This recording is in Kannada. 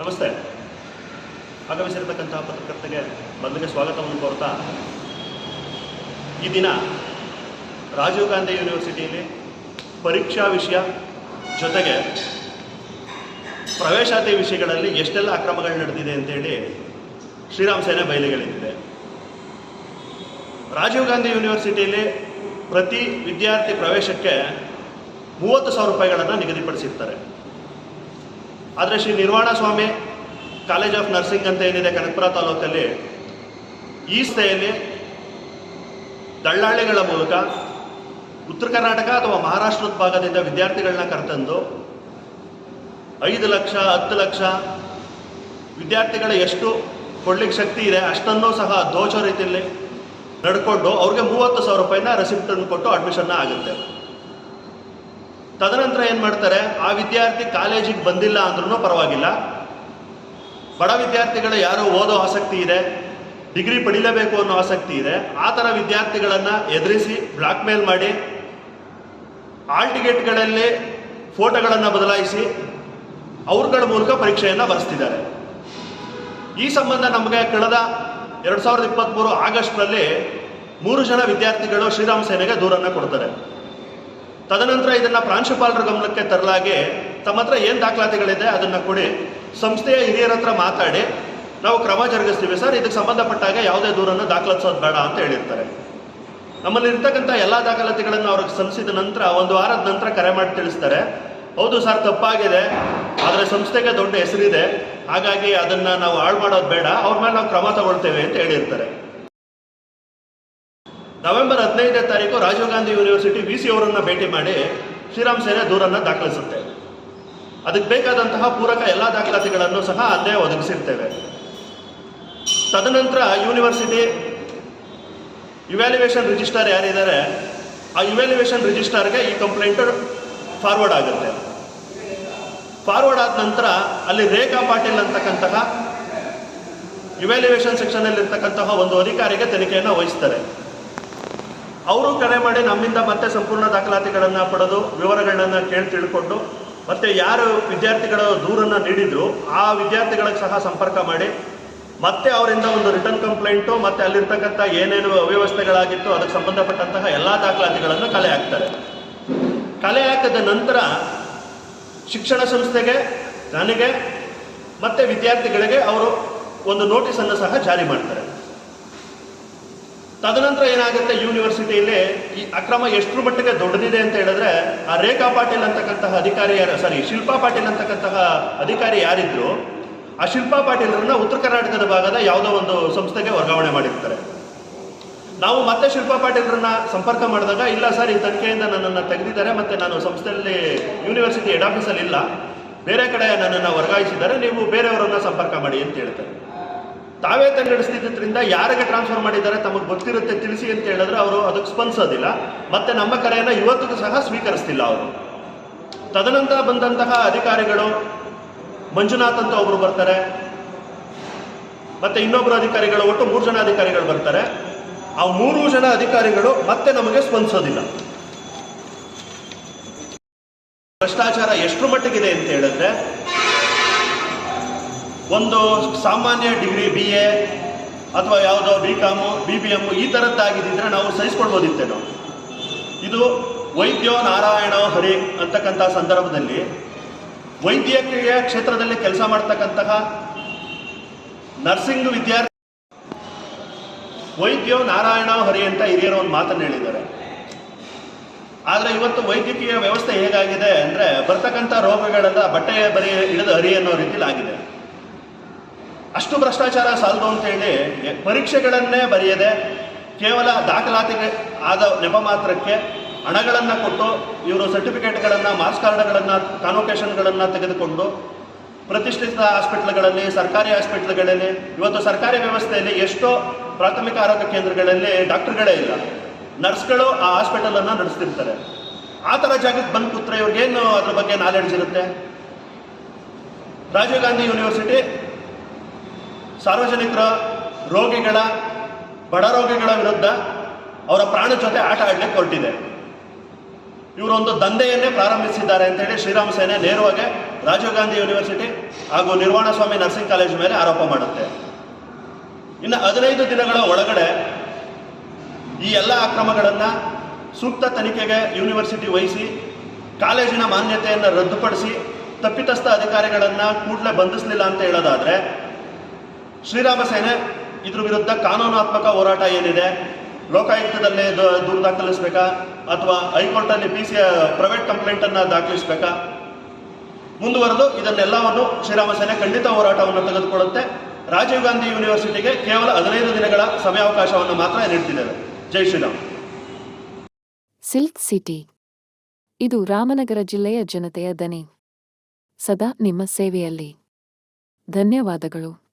ನಮಸ್ತೆ. ಆಗಮಿಸಿರತಕ್ಕಂತಹ ಪತ್ರಕರ್ತೆಗೆ ಮೊದಲಿಗೆ ಸ್ವಾಗತವನ್ನು ಕೋರ್ತಾ ಈ ದಿನ ರಾಜೀವ್ ಗಾಂಧಿ ಯೂನಿವರ್ಸಿಟಿಯಲ್ಲಿ ಪರೀಕ್ಷಾ ವಿಷಯ ಜೊತೆಗೆ ಪ್ರವೇಶಾತಿ ವಿಷಯಗಳಲ್ಲಿ ಎಷ್ಟೆಲ್ಲ ಅಕ್ರಮಗಳು ನಡೆದಿದೆ ಅಂತೇಳಿ ಶ್ರೀರಾಮ್ ಸೇನೆ ಬಯಲಿಗೆಳೆದಿದೆ. ರಾಜೀವ್ ಗಾಂಧಿ ಯೂನಿವರ್ಸಿಟಿಯಲ್ಲಿ ಪ್ರತಿ ವಿದ್ಯಾರ್ಥಿ ಪ್ರವೇಶಕ್ಕೆ ಮೂವತ್ತು ಸಾವಿರ ರೂಪಾಯಿಗಳನ್ನು ನಿಗದಿಪಡಿಸಿರ್ತಾರೆ. ಆದರೆ Shri Nirvana Swamy college of nursing ಅಂತ ಏನಿದೆ ಕನಕಪುರ ತಾಲೂಕಲ್ಲಿ ಈ ಸ್ಥೆಯಲ್ಲಿ ದಳ್ಳಾಳಿಗಳ ಮೂಲಕ ಉತ್ತರ ಕರ್ನಾಟಕ ಅಥವಾ ಮಹಾರಾಷ್ಟ್ರದ ಭಾಗದಿಂದ ವಿದ್ಯಾರ್ಥಿಗಳನ್ನ ಕರೆತಂದು ಐದು ಲಕ್ಷ, ಹತ್ತು ಲಕ್ಷ ವಿದ್ಯಾರ್ಥಿಗಳ ಎಷ್ಟು ಕೊಡ್ಲಿಕ್ಕೆ ಶಕ್ತಿ ಇದೆ ಅಷ್ಟನ್ನೂ ಸಹ ದೋಚೋ ರೀತಿಯಲ್ಲಿ ನಡ್ಕೊಂಡು ಅವ್ರಿಗೆ ಮೂವತ್ತು ಸಾವಿರ ರೂಪಾಯಿನ ರೆಸಿಪ್ಟನ್ನು ಕೊಟ್ಟು ಅಡ್ಮಿಷನ್ನ ಆಗುತ್ತೆ. ತದನಂತರ ಏನು ಮಾಡ್ತಾರೆ, ಆ ವಿದ್ಯಾರ್ಥಿ ಕಾಲೇಜಿಗೆ ಬಂದಿಲ್ಲ ಅಂದ್ರೂ ಪರವಾಗಿಲ್ಲ. ಬಡ ವಿದ್ಯಾರ್ಥಿಗಳ ಯಾರು ಓದೋ ಆಸಕ್ತಿ ಇದೆ, ಡಿಗ್ರಿ ಪಡಿಲೇಬೇಕು ಅನ್ನೋ ಆಸಕ್ತಿ ಇದೆ, ಆ ಥರ ವಿದ್ಯಾರ್ಥಿಗಳನ್ನು ಎದುರಿಸಿ ಬ್ಲಾಕ್ ಮೇಲ್ ಮಾಡಿ ಆಲ್ ಟಿಕೆಟ್ಗಳಲ್ಲಿ ಫೋಟೋಗಳನ್ನು ಬದಲಾಯಿಸಿ ಅವ್ರಗಳ ಮೂಲಕ ಪರೀಕ್ಷೆಯನ್ನು ಬರೆಸ್ತಿದ್ದಾರೆ. ಈ ಸಂಬಂಧ ನಮಗೆ ಕಳೆದ ಎರಡು ಸಾವಿರದ ಇಪ್ಪತ್ತ್ಮೂರು ಆಗಸ್ಟ್ನಲ್ಲಿ ಮೂರು ಜನ ವಿದ್ಯಾರ್ಥಿಗಳು ಶ್ರೀರಾಮ್ ಸೇನೆಗೆ ದೂರನ್ನು ಕೊಡ್ತಾರೆ. ತದನಂತರ ಇದನ್ನ ಪ್ರಾಂಶುಪಾಲರ ಗಮನಕ್ಕೆ ತರಲಾಗಿ ತಮ್ಮ ಹತ್ರ ಏನು ದಾಖಲಾತಿಗಳಿದೆ ಅದನ್ನ ಕೊಡಿ. ಸಂಸ್ಥೆಯ ಹಿರಿಯರ ಹತ್ರ ಮಾತಾಡಿ. ನಾವು ಕ್ರಮ ಜರುಗಿಸ್ತೀವಿ. ಸರ್, ಇದಕ್ಕೆ ಸಂಬಂಧಪಟ್ಟಾಗ ಯಾವುದೇ ದೂರನ್ನು ದಾಖಲಿಸೋದು ಬೇಡ ಅಂತ ಹೇಳಿರ್ತಾರೆ. ನಮ್ಮಲ್ಲಿ ಇರ್ತಕ್ಕಂಥ ಎಲ್ಲ ದಾಖಲಾತಿಗಳನ್ನು ಅವ್ರಿಗೆ ಸಲ್ಲಿಸಿದ ನಂತರ ಒಂದು ವಾರದ ನಂತರ ಕರೆ ಮಾಡಿ ತಿಳಿಸ್ತಾರೆ. ಹೌದು ಸರ್, ತಪ್ಪಾಗಿದೆ. ಆದರೆ ಸಂಸ್ಥೆಗೆ ದೊಡ್ಡ ಹೆಸರಿದೆ. ಹಾಗಾಗಿ ಅದನ್ನು ನಾವು ಹಾಳು ಮಾಡೋದು ಬೇಡ. ಅವ್ರ ಮೇಲೆ ನಾವು ಕ್ರಮ ತಗೊಳ್ತೇವೆ ಅಂತ ಹೇಳಿರ್ತಾರೆ. ನವೆಂಬರ್ ಹದಿನೈದನೇ ತಾರೀಕು Rajiv Gandhi university V C ಅವರನ್ನು ಭೇಟಿ ಮಾಡಿ ಶ್ರೀರಾಮ್ ಸೇನೆ ದೂರನ್ನು ದಾಖಲಿಸುತ್ತೆ. ಅದಕ್ಕೆ ಬೇಕಾದಂತಹ ಪೂರಕ ಎಲ್ಲ ದಾಖಲಾತಿಗಳನ್ನು ಸಹ ಅಲ್ಲೇ ಒದಗಿಸಿರ್ತೇವೆ. ತದನಂತರ ಯೂನಿವರ್ಸಿಟಿ ಇವ್ಯಾಲ್ಯುವೇಷನ್ ರಿಜಿಸ್ಟರ್ ಯಾರಿದ್ದಾರೆ, ಆ ಇವ್ಯಾಲ್ಯುವೇಷನ್ ರಿಜಿಸ್ಟರ್ಗೆ ಈ ಕಂಪ್ಲೇಂಟ್ ಫಾರ್ವರ್ಡ್ ಆಗುತ್ತೆ. ಫಾರ್ವರ್ಡ್ ಆದ ನಂತರ ಅಲ್ಲಿ ರೇಖಾ ಪಾಟೀಲ್ ಅಂತಕ್ಕಂತಹ ಇವ್ಯಾಲ್ಯುವೇಷನ್ ಸೆಕ್ಷನಲ್ಲಿ ಇರ್ತಕ್ಕಂತಹ ಒಂದು ಅಧಿಕಾರಿಗೆ ತನಿಖೆಯನ್ನು ವಹಿಸ್ತಾರೆ. ಅವರು ಕರೆ ಮಾಡಿ ನಮ್ಮಿಂದ ಮತ್ತೆ ಸಂಪೂರ್ಣ ದಾಖಲಾತಿಗಳನ್ನು ಪಡೆದು ವಿವರಗಳನ್ನು ಕೇಳಿ ತಿಳ್ಕೊಂಡು ಮತ್ತೆ ಯಾರು ವಿದ್ಯಾರ್ಥಿಗಳ ದೂರನ್ನು ನೀಡಿದ್ರು ಆ ವಿದ್ಯಾರ್ಥಿಗಳಿಗೆ ಸಹ ಸಂಪರ್ಕ ಮಾಡಿ ಮತ್ತೆ ಅವರಿಂದ ಒಂದು ರಿಟರ್ನ್ ಕಂಪ್ಲೇಂಟು ಮತ್ತೆ ಅಲ್ಲಿರ್ತಕ್ಕಂಥ ಏನೇನು ಅವ್ಯವಸ್ಥೆಗಳಾಗಿತ್ತು, ಅದಕ್ಕೆ ಸಂಬಂಧಪಟ್ಟಂತಹ ಎಲ್ಲ ದಾಖಲಾತಿಗಳನ್ನು ಕಲೆ ಹಾಕ್ತಾರೆ. ಕಲೆ ಹಾಕಿದ ನಂತರ ಶಿಕ್ಷಣ ಸಂಸ್ಥೆಗೆ, ನನಗೆ ಮತ್ತೆ ವಿದ್ಯಾರ್ಥಿಗಳಿಗೆ ಅವರು ಒಂದು ನೋಟಿಸನ್ನು ಸಹ ಜಾರಿ ಮಾಡ್ತಾರೆ. ತದನಂತರ ಏನಾಗುತ್ತೆ ಯೂನಿವರ್ಸಿಟಿಯಲ್ಲಿ ಈ ಅಕ್ರಮ ಎಷ್ಟರ ಮಟ್ಟಿಗೆ ದೊಡ್ಡದಿದೆ ಅಂತ ಹೇಳಿದ್ರೆ, ಆ ರೇಖಾ ಪಾಟೀಲ್ ಅಂತಕ್ಕಂತಹ ಅಧಿಕಾರಿ ಯಾರು ಸಾರಿ ಶಿಲ್ಪಾ ಪಾಟೀಲ್ ಅಂತಕ್ಕಂತಹ ಅಧಿಕಾರಿ ಯಾರಿದ್ರು, ಆ ಶಿಲ್ಪಾ ಪಾಟೀಲ್ರನ್ನ ಉತ್ತರ ಕರ್ನಾಟಕದ ಭಾಗದ ಯಾವುದೋ ಒಂದು ಸಂಸ್ಥೆಗೆ ವರ್ಗಾವಣೆ ಮಾಡಿರ್ತಾರೆ. ನಾವು ಮತ್ತೆ ಶಿಲ್ಪಾ ಪಾಟೀಲ್ರನ್ನ ಸಂಪರ್ಕ ಮಾಡಿದಾಗ, ಇಲ್ಲ ಸರ್, ಈ ತನಿಖೆಯಿಂದ ನನ್ನನ್ನು ತೆಗೆದಿದ್ದಾರೆ, ಮತ್ತೆ ನಾನು ಸಂಸ್ಥೆಯಲ್ಲಿ, ಯೂನಿವರ್ಸಿಟಿ ಹೆಡ್ ಆಫೀಸಲ್ಲಿ ಇಲ್ಲ. ಬೇರೆ ಕಡೆ ನನ್ನನ್ನು ವರ್ಗಾಯಿಸಿದ್ದಾರೆ, ನೀವು ಬೇರೆಯವರನ್ನ ಸಂಪರ್ಕ ಮಾಡಿ ಅಂತ ಹೇಳ್ತಾರೆ. ತಾವೇ ನಡೆಸ್ತಿದ್ದರಿಂದ ಯಾರಿಗೆ ಟ್ರಾನ್ಸ್ಫರ್ ಮಾಡಿದ್ದಾರೆ ತಮಗೆ ಗೊತ್ತಿರುತ್ತೆ, ತಿಳಿಸಿ ಅಂತ ಹೇಳಿದ್ರೆ ಅವರು ಅದಕ್ಕೆ ಸ್ಪಂದಿಸೋದಿಲ್ಲ. ಮತ್ತೆ ನಮ್ಮ ಕರೆಯನ್ನು ಇವತ್ತಿಗೂ ಸಹ ಸ್ವೀಕರಿಸ್ತಿಲ್ಲ ಅವರು. ತದನಂತರ ಬಂದಂತಹ ಅಧಿಕಾರಿಗಳು ಮಂಜುನಾಥ್ ಅಂತ ಒಬ್ರು ಬರ್ತಾರೆ. ಮತ್ತೆ ಇನ್ನೊಬ್ಬರು ಅಧಿಕಾರಿಗಳು, ಒಟ್ಟು ಮೂರು ಜನ ಅಧಿಕಾರಿಗಳು ಬರ್ತಾರೆ. ಆ ಮೂರು ಜನ ಅಧಿಕಾರಿಗಳು ಮತ್ತೆ ನಮಗೆ ಸ್ಪಂದಿಸೋದಿಲ್ಲ. ಭ್ರಷ್ಟಾಚಾರ ಎಷ್ಟು ಮಟ್ಟಿಗಿದೆ ಅಂತ ಹೇಳಿದ್ರೆ ಒಂದು ಸಾಮಾನ್ಯ ಡಿಗ್ರಿ ಬಿ ಎ ಅಥವಾ ಯಾವುದೋ B com B B M ಈ ಥರದ್ದಾಗಿದ್ದರೆ ನಾವು ಸಹಿಸ್ಕೊಳ್ಬೋದಿತ್ತೇನೋ. ಇದು ವೈದ್ಯೋ ನಾರಾಯಣ ಹರಿ ಅಂತಕ್ಕಂಥ ಸಂದರ್ಭದಲ್ಲಿ ವೈದ್ಯಕೀಯ ಕ್ಷೇತ್ರದಲ್ಲಿ ಕೆಲಸ ಮಾಡ್ತಕ್ಕಂತಹ ನರ್ಸಿಂಗ್ ವಿದ್ಯಾರ್ಥಿ ವೈದ್ಯೋ ನಾರಾಯಣ ಹರಿ ಅಂತ ಹಿರಿಯರು ಒಂದು ಮಾತನ್ನು ಹೇಳಿದ್ದಾರೆ. ಆದರೆ ಇವತ್ತು ವೈದ್ಯಕೀಯ ವ್ಯವಸ್ಥೆ ಹೇಗಾಗಿದೆ ಅಂದರೆ ಬರ್ತಕ್ಕಂಥ ರೋಗಗಳೆಲ್ಲ ಬಟ್ಟೆ ಬರಿ ಹಿಡಿದು ಹರಿ ಅನ್ನೋ ರೀತಿಯಲ್ಲಿ ಆಗಿದೆ. ಅಷ್ಟು ಭ್ರಷ್ಟಾಚಾರ ಸಾಲದು ಅಂತೇಳಿ ಪರೀಕ್ಷೆಗಳನ್ನೇ ಬರೆಯದೆ ಕೇವಲ ದಾಖಲಾತಿಗೆ ಆದ ನೆಪ ಮಾತ್ರಕ್ಕೆ ಹಣಗಳನ್ನು ಕೊಟ್ಟು ಇವರು ಸರ್ಟಿಫಿಕೇಟ್ಗಳನ್ನು, ಮಾರ್ಕ್ಸ್ ಕಾರ್ಡ್ಗಳನ್ನು ಕಾನ್ವೊಕೇಶನ್ಗಳನ್ನು ತೆಗೆದುಕೊಂಡು ಪ್ರತಿಷ್ಠಿತ ಹಾಸ್ಪಿಟ್ಲ್ಗಳಲ್ಲಿ, ಸರ್ಕಾರಿ ಹಾಸ್ಪಿಟ್ಲ್ಗಳಲ್ಲಿ, ಇವತ್ತು ಸರ್ಕಾರಿ ವ್ಯವಸ್ಥೆಯಲ್ಲಿ ಎಷ್ಟೋ ಪ್ರಾಥಮಿಕ ಆರೋಗ್ಯ ಕೇಂದ್ರಗಳಲ್ಲಿ ಡಾಕ್ಟರ್ಗಳೇ ಇಲ್ಲ. ನರ್ಸ್ಗಳು ಆ ಹಾಸ್ಪಿಟಲನ್ನು ನಡೆಸ್ತಿರ್ತಾರೆ. ಆ ಥರ ಜಾಗಕ್ಕೆ ಬಂದು ಕೂತ್ರೆ ಇವ್ರಿಗೇನು ಅದ್ರ ಬಗ್ಗೆ ನಾಲೆಡ್ಜ್ ಇರುತ್ತೆ? ರಾಜೀವ್ ಗಾಂಧಿ ಯೂನಿವರ್ಸಿಟಿ ಸಾರ್ವಜನಿಕರ ರೋಗಿಗಳ, ಬಡ ರೋಗಿಗಳ ವಿರುದ್ಧ ಅವರ ಪ್ರಾಣ ಜೊತೆ ಆಟ ಆಡಲಿಕ್ಕೆ ಹೊರಟಿದೆ. ಇವರೊಂದು ದಂಧೆಯನ್ನೇ ಪ್ರಾರಂಭಿಸಿದ್ದಾರೆ ಅಂತೇಳಿ ಶ್ರೀರಾಮ ಸೇನೆ ನೇರವಾಗಿ ರಾಜೀವ್ ಗಾಂಧಿ ಯೂನಿವರ್ಸಿಟಿ ಹಾಗೂ ನಿರ್ವಾಣ ಸ್ವಾಮಿ ನರ್ಸಿಂಗ್ ಕಾಲೇಜ್ ಮೇಲೆ ಆರೋಪ ಮಾಡುತ್ತೆ. ಇನ್ನು ಹದಿನೈದು ದಿನಗಳ ಒಳಗಡೆ ಈ ಎಲ್ಲ ಅಕ್ರಮಗಳನ್ನು ಸೂಕ್ತ ತನಿಖೆಗೆ ಯೂನಿವರ್ಸಿಟಿ ವಹಿಸಿ, ಕಾಲೇಜಿನ ಮಾನ್ಯತೆಯನ್ನು ರದ್ದುಪಡಿಸಿ, ತಪ್ಪಿತಸ್ಥ ಅಧಿಕಾರಿಗಳನ್ನು ಕೂಡಲೇ ಬಂಧಿಸಲಿಲ್ಲ ಅಂತ ಹೇಳೋದಾದರೆ ಶ್ರೀರಾಮ ಸೇನೆ ಇದ್ರ ವಿರುದ್ಧ ಕಾನೂನಾತ್ಮಕ ಹೋರಾಟ ಏನಿದೆ? ಲೋಕಾಯುಕ್ತದಲ್ಲೇ ದೂರು ದಾಖಲಿಸಬೇಕಾ ಅಥವಾ ಹೈಕೋರ್ಟಲ್ಲಿ ಪಿ ಸಿ ಪ್ರೈವೇಟ್ ಕಂಪ್ಲೇಂಟನ್ನು ದಾಖಲಿಸಬೇಕಾ? ಮುಂದುವರೆದು ಇದನ್ನೆಲ್ಲವನ್ನು ಶ್ರೀರಾಮ ಸೇನೆ ಖಂಡಿತ ಹೋರಾಟವನ್ನು ತೆಗೆದುಕೊಳ್ಳುತ್ತೆ. ರಾಜೀವ್ ಗಾಂಧಿ ಯೂನಿವರ್ಸಿಟಿಗೆ ಕೇವಲ ಹದಿನೈದು ದಿನಗಳ ಸಮಯಾವಕಾಶವನ್ನು ಮಾತ್ರ ನೀಡ್ತಿದ್ದೇವೆ ಜೈ ಶ್ರೀರಾಮ್. Silk city. ಇದು ರಾಮನಗರ ಜಿಲ್ಲೆಯ ಜನತೆಯ ದನಿ. ಸದಾ ನಿಮ್ಮ ಸೇವೆಯಲ್ಲಿ. ಧನ್ಯವಾದಗಳು.